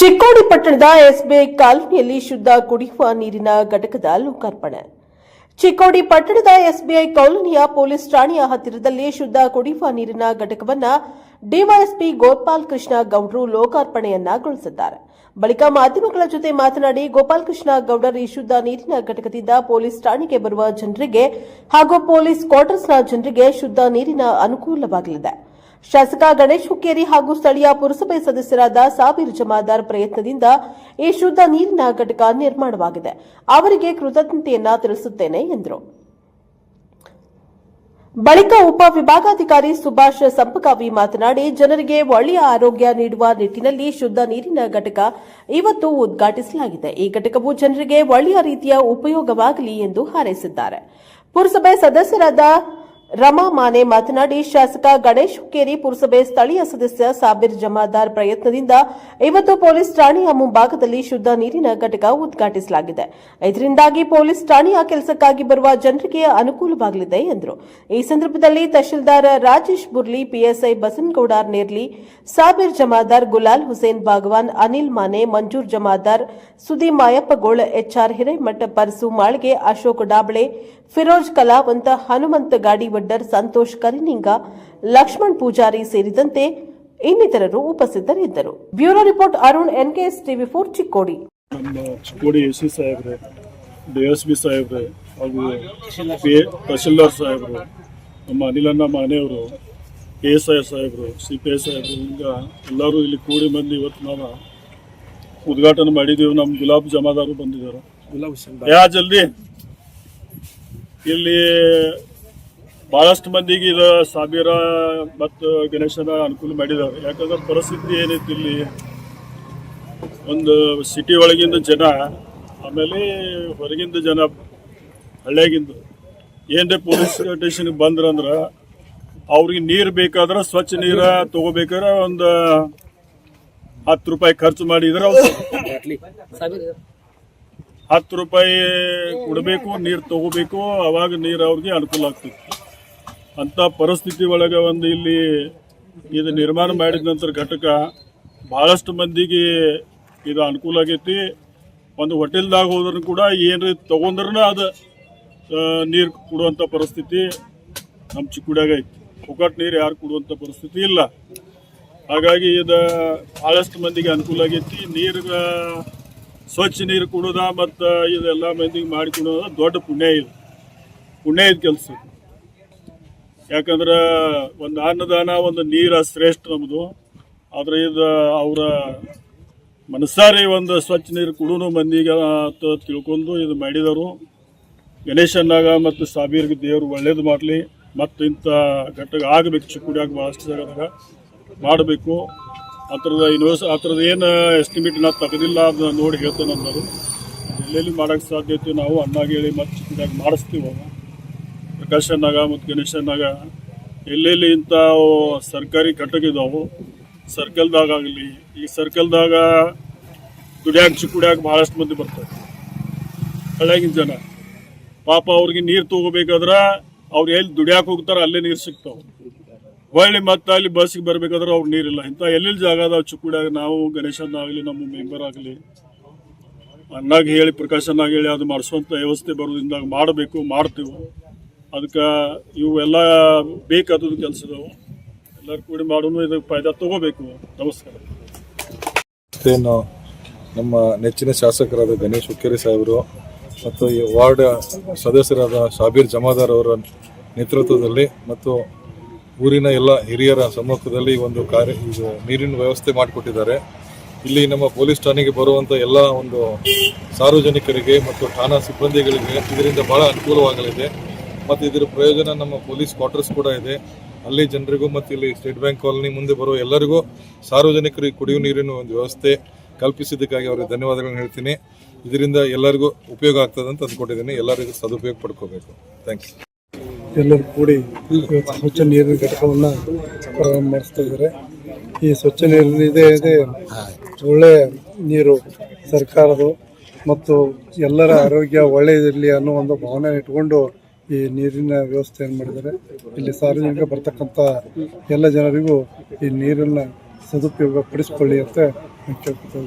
ಚಿಕ್ಕೋಡಿ ಪಟ್ಟಣದ ಎಸ್ಬಿಐ ಕಾಲೋನಿಯಲ್ಲಿ ಶುದ್ಧ ಕುಡಿಯುವ ನೀರಿನ ಘಟಕದ ಲೋಕಾರ್ಪಣೆ. ಚಿಕ್ಕೋಡಿ ಪಟ್ಟಣದ ಎಸ್ಬಿಐ ಕಾಲೋನಿಯ ಪೊಲೀಸ್ ಠಾಣೆಯ ಹತ್ತಿರದಲ್ಲಿ ಶುದ್ಧ ಕುಡಿಯುವ ನೀರಿನ ಘಟಕವನ್ನ ಡಿವೈಎಸ್ಪಿ ಗೋಪಾಲ್ ಕೃಷ್ಣ ಗೌಡರು ಲೋಕಾರ್ಪಣೆಯನ್ನಗೊಳಿಸಿದ್ದಾರೆ. ಬಳಿಕ ಮಾಧ್ಯಮಗಳ ಜೊತೆ ಮಾತನಾಡಿ ಗೋಪಾಲ್ ಕೃಷ್ಣ ಗೌಡರ್ ಈ ಶುದ್ಧ ನೀರಿನ ಘಟಕದಿಂದ ಪೊಲೀಸ್ ಠಾಣೆಗೆ ಬರುವ ಜನರಿಗೆ ಹಾಗೂ ಪೊಲೀಸ್ ಕ್ವಾರ್ಟರ್ಸ್ನ ಜನರಿಗೆ ಶುದ್ಧ ನೀರಿನ ಅನುಕೂಲವಾಗಲಿದೆ. ಶಾಸಕ ಗಣೇಶ್ ಹುಕ್ಕೇರಿ ಹಾಗೂ ಸ್ಥಳೀಯ ಪುರಸಭೆ ಸದಸ್ಯರಾದ ಸಾಬೀರ್ ಜಮಾದಾರ್ ಪ್ರಯತ್ನದಿಂದ ಈ ಶುದ್ಧ ನೀರಿನ ಘಟಕ ನಿರ್ಮಾಣವಾಗಿದೆ. ಅವರಿಗೆ ಕೃತಜ್ಞತೆಯನ್ನ ತಿಳಿಸುತ್ತೇನೆ ಎಂದರು. ಬಳಿಕ ಉಪ ವಿಭಾಗಾಧಿಕಾರಿ ಸುಭಾಷ್ ಸಂಪಕಾವಿ ಮಾತನಾಡಿ, ಜನರಿಗೆ ಒಳ್ಳೆಯ ಆರೋಗ್ಯ ನೀಡುವ ನಿಟ್ಟಿನಲ್ಲಿ ಶುದ್ಧ ನೀರಿನ ಘಟಕ ಇವತ್ತು ಉದ್ಘಾಟಿಸಲಾಗಿದೆ. ಈ ಘಟಕವು ಜನರಿಗೆ ಒಳ್ಳೆಯ ರೀತಿಯ ಉಪಯೋಗವಾಗಲಿ ಎಂದು ಹಾರೈಸಿದ್ದಾರೆ. ಪುರಸಭೆ ಸದಸ್ಯರಾದ ರಮಾ ಮಾನೆ ಮಾತನಾಡಿ ಶಾಸಕ ಗಣೇಶ್ ಹುಕ್ಕೇರಿ ಪುರಸಭೆ ಸ್ಥಳೀಯ ಸದಸ್ಯ ಸಾಬಿರ್ ಜಮಾದಾರ್ ಪ್ರಯತ್ನದಿಂದ ಇವತ್ತು ಪೊಲೀಸ್ ಠಾಣೆಯ ಮುಂಭಾಗದಲ್ಲಿ ಶುದ್ಧ ನೀರಿನ ಘಟಕ ಉದ್ಘಾಟಿಸಲಾಗಿದೆ. ಇದರಿಂದಾಗಿ ಪೊಲೀಸ್ ಠಾಣೆಯ ಕೆಲಸಕ್ಕಾಗಿ ಬರುವ ಜನರಿಗೆ ಅನುಕೂಲವಾಗಲಿದೆ ಎಂದರು. ಈ ಸಂದರ್ಭದಲ್ಲಿ ತಹಶೀಲ್ದಾರ್ ರಾಜೇಶ್ ಬುರ್ಲಿ, ಪಿಎಸ್ಐ ಬಸನಗೌಡಾರ್ ನೇರ್ಲಿ, ಸಾಬಿರ್ ಜಮಾದಾರ್, ಗುಲಾಲ್ ಹುಸೇನ್ ಭಾಗವಾನ್ ಅನಿಲ್ ಮಾನೆ, ಮಂಜೂರ್ ಜಮಾದಾರ್ ಸುದಿ ಮಾಯಪ್ಪಗೋಳ್ ಎಚ್ಆರ್ ಹಿರೇಮಠ, ಪರಸು ಮಾಳ್ಗೆ, ಅಶೋಕ್ ಡಾಬಳೆ, ಫಿರೋಜ್ ಕಲಾವಂತ, ಹನುಮಂತ ಗಾಡಿವಡ್ಡರ್ ಸಂತೋಷ್ ಕರಿನಿಂಗ ಲಕ್ಷ್ಮಣ್ ಪೂಜಾರಿ ಸೇರಿದಂತೆ ಇನ್ನಿತರರು ಉಪಸ್ಥಿತರಿದ್ದರು. Bureau report Arun NKS TV four Chikkodi. ನಮ್ಮ ಚಿಕ್ಕೋಡಿ ಎ ಸಿ ಸಾಹೇಬ್ರೆ ಡಿ ಎಸ್ ಬಿ ಸಾಹೇಬ್ರೆ ಹಾಗೂ ಪಿ ತಹಶೀಲ್ದಾರ್ ಸಾಹೇಬರು ನಮ್ಮ ಅನಿಲಣ್ಣ ಮಾನೆಯವರು ಕೆ ಎಸ್ ಐ ಸಾಹೇಬರು ಸಿ ಪಿ ಐ ಸಾಹೇಬರು ಹಿಂಗ ಎಲ್ಲರೂ ಇಲ್ಲಿ ಕೂಡಿ ಬಂದು ಇವತ್ತು ನಾವು ಉದ್ಘಾಟನೆ ಮಾಡಿದ್ದೀವಿ ನಮ್ಮ ಗುಲಾಬ್ ಜಮಾದಾರು ಬಂದಿದ್ದಾರೆ. ಯಾ ಜಲ್ದಿ? ಇಲ್ಲಿ ಬಹಳಷ್ಟು ಮಂದಿಗೆ ಇದು ಸಾವಿರ ಮತ್ತು ಗಣೇಶನ ಅನುಕೂಲ ಮಾಡಿದ್ದಾರೆ. ಯಾಕಂದ್ರೆ ಪರಿಸ್ಥಿತಿ ಏನೈತಿ ಇಲ್ಲಿ? ಒಂದು ಸಿಟಿ ಒಳಗಿಂದ ಜನ, ಆಮೇಲೆ ಹೊರಗಿಂದ ಜನ ಹಳ್ಳ್ಯಾಗಿಂದು. ಏನರೇ ಪೊಲೀಸ್ ಸ್ಟೇಷನ್ಗೆ ಬಂದ್ರಂದ್ರೆ ಅವ್ರಿಗೆ ನೀರು ಬೇಕಾದ್ರೆ ಸ್ವಚ್ಛ ನೀರ ತಗೋಬೇಕಾದ್ರೆ ಒಂದು ಹತ್ತು ರೂಪಾಯಿ ಖರ್ಚು ಮಾಡಿದ್ರೆ ಅವ್ರು ಹತ್ತು ರೂಪಾಯಿ ಕೊಡಬೇಕು, ನೀರು ತಗೋಬೇಕು, ಅವಾಗ ನೀರು ಅವ್ರಿಗೆ ಅನುಕೂಲ ಆಗ್ತೈತಿ. ಅಂತ ಪರಿಸ್ಥಿತಿ ಒಳಗೆ ಒಂದು ಇಲ್ಲಿ ಇದು ನಿರ್ಮಾಣ ಮಾಡಿದ ನಂತರ ಘಟಕ ಭಾಳಷ್ಟು ಮಂದಿಗೆ ಇದು ಅನುಕೂಲ ಆಗೈತಿ. ಒಂದು ಹೋಟೆಲ್ದಾಗ ಹೋದ್ರೂ ಕೂಡ ಏನು ತಗೊಂಡ್ರೂ ಅದು ನೀರು ಕೊಡುವಂಥ ಪರಿಸ್ಥಿತಿ ನಮ್ಮ ಚಿಕ್ಕುಡಿಯಾಗ ಐತಿ. ಪುಕಟ್ ನೀರು ಯಾರು ಕೊಡುವಂಥ ಪರಿಸ್ಥಿತಿ ಇಲ್ಲ. ಹಾಗಾಗಿ ಇದು ಭಾಳಷ್ಟು ಮಂದಿಗೆ ಅನುಕೂಲ ಆಗೈತಿ. ನೀರು ಸ್ವಚ್ಛ ನೀರು ಕೊಡೋದ ಮತ್ತು ಇದೆಲ್ಲ ಮಂದಿಗೆ ಮಾಡಿಕೊಡೋದ ದೊಡ್ಡ ಪುಣ್ಯ ಇದು. ಪುಣ್ಯ ಇದು ಕೆಲಸ ಯಾಕಂದ್ರೆ ಒಂದು ಅನ್ನದಾನ, ಒಂದು ನೀರ ಶ್ರೇಷ್ಠ ನಮ್ಮದು ಆದ್ರೆ ಇದು ಅವರ ಮನಸಾರಿ ಒಂದು ಸ್ವಚ್ಛ ನೀರು ಕುಡೋನು ಮಂದಿಗೆ ತಿಳ್ಕೊಂಡು ಇದು ಮಾಡಿದರು. ಗಣೇಶನಾಗ ಮತ್ತು ಸಾಬೀರ್ಗೆ ದೇವರು ಒಳ್ಳೇದು ಮಾಡಲಿ. ಮತ್ತು ಇಂಥ ಘಟ್ಟಗೆ ಆಗಬೇಕು ಚಿಕ್ಕುಡಿಯಾಗ ಭಾಳಷ್ಟು ಜಾಗದಾಗ ಮಾಡಬೇಕು ಆ ಥರದ ಇನ್ವೆಸ್ ಆ ಥರದ ಏನು ಎಸ್ಟಿಮೇಟ್ ನಾವು ತಗದಿಲ್ಲ ಅದನ್ನ ನೋಡಿ ಹೇಳ್ತೇನೆ ಅಂದರು. ಎಲ್ಲೆಲ್ಲಿ ಮಾಡೋಕ್ಕೆ ಸಾಧ್ಯತೆ ನಾವು ಅನ್ನಾಗಿ ಹೇಳಿ ಮತ್ತು ಮಾಡಿಸ್ತೀವಿ ಅವಾಗ. ಪ್ರಕಾಶನಾಗ ಮತ್ತು ಗಣೇಶನಾಗ ಎಲ್ಲೆಲ್ಲಿ ಇಂಥವು ಸರ್ಕಾರಿ ಘಟಕ ಇದಾವು ಸರ್ಕಲ್ದಾಗ ಆಗಲಿ, ಈ ಸರ್ಕಲ್ದಾಗ ದುಡಿಯಾಕ ಚಿಕ್ಕುಡ್ಯಾಕ ಭಾಳಷ್ಟು ಮಂದಿ ಬರ್ತಾರೆ. ಹಳ್ಳಿಯಾಗಿನ ಜನ. ಪಾಪ ಅವ್ರಿಗೆ ನೀರು ತಗೋಬೇಕಾದ್ರೆ ಅವ್ರು ಎಲ್ಲಿ ದುಡಿಯಾಕ ಹೋಗ್ತಾರೆ ಅಲ್ಲೇ ನೀರು ಸಿಗ್ತಾವೆ. ಹೊಳ್ಳಿ ಮತ್ತೆ ಅಲ್ಲಿ ಬಸ್ಸಿಗೆ ಬರಬೇಕಾದ್ರೆ ಅವ್ರು ನೀರಿಲ್ಲ ಇಂಥ ಎಲ್ಲೆಲ್ಲಿ ಜಾಗ ಅದಾವ ಚಿಕ್ಕುಡ್ಯಾಗ? ನಾವು ಗಣೇಶನಾಗಲಿ ನಮ್ಮ ಮೆಂಬರ್ ಆಗಲಿ. ಅನ್ನಾಗ ಹೇಳಿ ಪ್ರಕಾಶನಾಗಿ ಹೇಳಿ, ಅದು ಮಾಡಿಸುವಂಥ ವ್ಯವಸ್ಥೆ ಬರೋದ್ರಿಂದಾಗ ಮಾಡಬೇಕು, ಮಾಡ್ತೀವಿ. ಅದಕ್ಕೆ ಇವೆಲ್ಲ ಬೇಕಾದದ್ದು ಕೆಲಸ ಇದಾವೆ ಎಲ್ಲರೂ ಕೂಡಿ ಮಾಡೋನು ಇದಕ್ಕೆ ಫಾಯ್ದಾ ತಗೋಬೇಕು. ನಮಸ್ಕಾರ. ಏನು ನಮ್ಮ ನೆಚ್ಚಿನ ಶಾಸಕರಾದ ಗಣೇಶ್ ಹುಕ್ಕೇರಿ ಸಾಹೇಬರು ಮತ್ತು ಈ ವಾರ್ಡ್ ಸದಸ್ಯರಾದ ಶಾಬೀರ್ ಜಮಾದಾರ್ ಅವರ ನೇತೃತ್ವದಲ್ಲಿ ಮತ್ತು ಊರಿನ ಎಲ್ಲ ಹಿರಿಯರ ಸಮ್ಮುಖದಲ್ಲಿ ಒಂದು ಕಾರ್ಯ ಇದು ನೀರಿನ ವ್ಯವಸ್ಥೆ ಮಾಡಿಕೊಟ್ಟಿದ್ದಾರೆ. ಇಲ್ಲಿ ನಮ್ಮ ಪೊಲೀಸ್ ಠಾಣೆಗೆ ಬರುವಂಥ ಎಲ್ಲ ಒಂದು ಸಾರ್ವಜನಿಕರಿಗೆ ಮತ್ತು ಠಾಣಾ ಸಿಬ್ಬಂದಿಗಳಿಗೆ ಇದರಿಂದ ಬಹಳ ಅನುಕೂಲವಾಗಲಿದೆ. ಮತ್ತು ಇದರ ಪ್ರಯೋಜನ ನಮ್ಮ ಪೊಲೀಸ್ ಕ್ವಾರ್ಟರ್ಸ್ ಕೂಡ ಇದೆ. ಅಲ್ಲಿ ಜನರಿಗೂ ಮತ್ತು ಇಲ್ಲಿ ಸ್ಟೇಟ್ ಬ್ಯಾಂಕ್ ಕಾಲೋನಿ ಮುಂದೆ ಬರುವ ಎಲ್ಲರಿಗೂ ಸಾರ್ವಜನಿಕರಿಗೆ ಕುಡಿಯುವ ನೀರಿನ ಒಂದು ವ್ಯವಸ್ಥೆ ಕಲ್ಪಿಸಿದ್ದಕ್ಕಾಗಿ ಅವರಿಗೆ ಧನ್ಯವಾದಗಳನ್ನು ಹೇಳ್ತೀನಿ. ಇದರಿಂದ ಎಲ್ಲರಿಗೂ ಉಪಯೋಗ ಆಗ್ತದೆ ಅಂತ ಅಂದ್ಕೊಂಡಿದ್ದೀನಿ. ಎಲ್ಲರಿಗೂ ಸದುಪಯೋಗ ಪಡ್ಕೋಬೇಕು. ಥ್ಯಾಂಕ್ ಯು ಎಲ್ಲರೂ ಕೂಡಿ ಸ್ವಚ್ಛ ನೀರಿನ ಘಟಕವನ್ನು ಪ್ರಾರಂಭ ಮಾಡಿಸ್ತಾ ಇದ್ದಾರೆ. ಈ ಸ್ವಚ್ಛ ನೀರಿನ ಇದೆ ಇದೆ. ಒಳ್ಳೆ ನೀರು ಸರ್ಕಾರದು ಮತ್ತು ಎಲ್ಲರ ಆರೋಗ್ಯ ಒಳ್ಳೆಯದಿರಲಿ ಅನ್ನೋ ಒಂದು ಭಾವನೆ ಇಟ್ಕೊಂಡು ಈ ನೀರಿನ ವ್ಯವಸ್ಥೆಯನ್ನು ಮಾಡಿದ್ದಾರೆ? ಇಲ್ಲಿ ಸಾರ್ವಜನಿಕ ಬರ್ತಕ್ಕಂಥ ಎಲ್ಲ ಜನರಿಗೂ ಈ ನೀರನ್ನು ಸದುಪಯೋಗ ಪಡಿಸ್ಕೊಳ್ಳಿ ಅಂತ ಕೇಳ್ಕೊತಾ